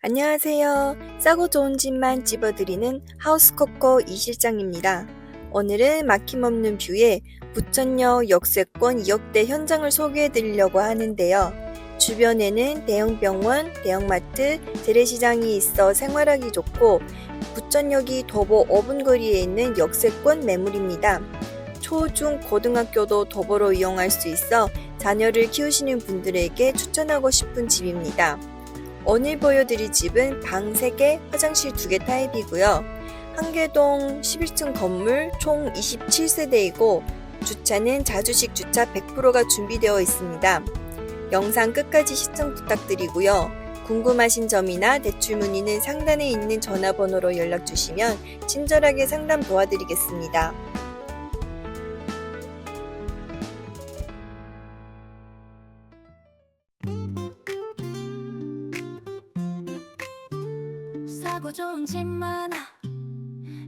안녕하세요. 싸고 좋은 집만 집어드리는 하우스코코 이 실장입니다. 오늘은 막힘없는 뷰의 부천역 역세권 2억대 현장을 소개해 드리려고 하는데요. 주변에는 대형 병원, 대형마트, 재래시장이 있어 생활하기 좋고 부천역이 도보 5분 거리에 있는 역세권 매물입니다. 초, 중, 고등학교도 도보로 이용할 수 있어 자녀를 키우시는 분들에게 추천하고 싶은 집입니다. 오늘 보여드릴 집은 방 3개, 화장실 2개 타입이고요. 한계동 11층 건물 총 27세대이고 주차는 자주식 주차 100%가 준비되어 있습니다. 영상 끝까지 시청 부탁드리고요. 궁금하신 점이나 대출 문의는 상단에 있는 전화번호로 연락 주시면 친절하게 상담 도와드리겠습니다. 사고 좋은 집 많아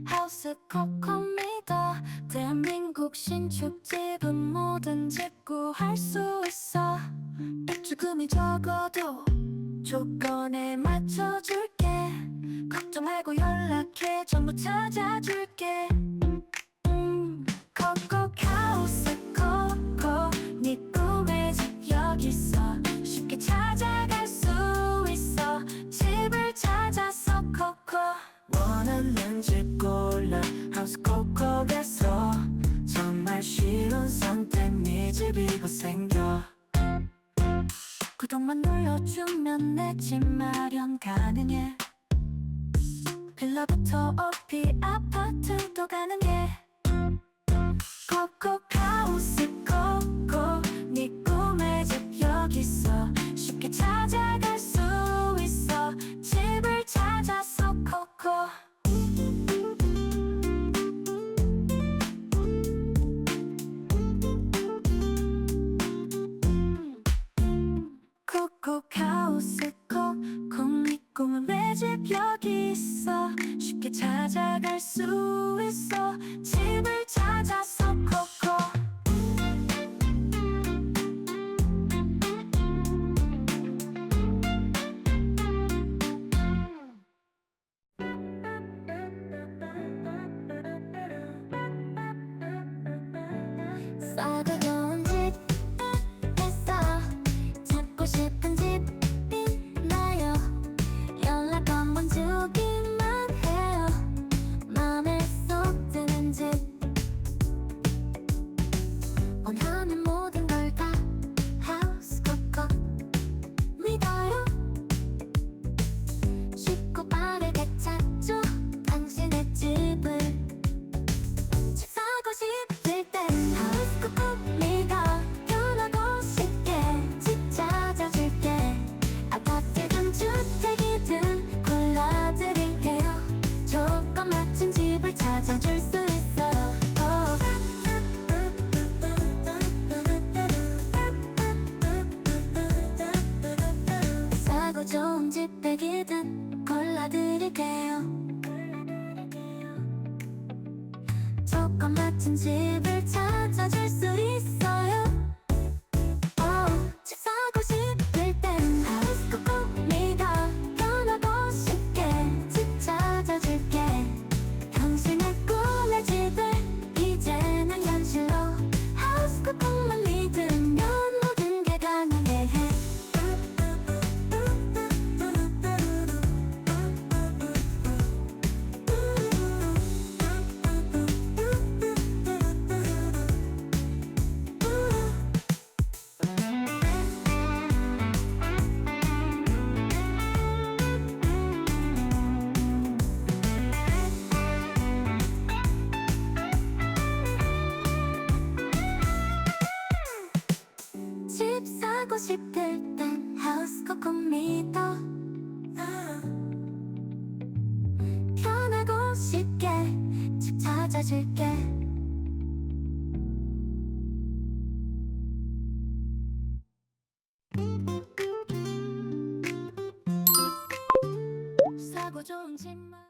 하우스 코코미다 대한민국 신축집은 모든 집 구할 수 있어. 입주금이 적어도 조건에 맞춰줄게. 걱정 말고 연락해. 전부 찾아줄게 곧 생겨. 구독만 눌러주면 내 집 마련 가능해. 빌라부터 오피 아파트도 가능해. 코코 코코 하우스 코코 네 꿈은 내집 여기 있어. 쉽게 찾아갈 수 있어. 집을 찾아서 코코. 좋은 집 있어? 찾고 싶 찾아줄 수 있어. 싸고 좋은 집 백이든 골라드릴게요. 조건 맞춘 집을 찾아줄 수 있어요 싶을 땐 하우스 코코미터 편하고 쉽게 집 찾아줄게. 사고 좋은 집만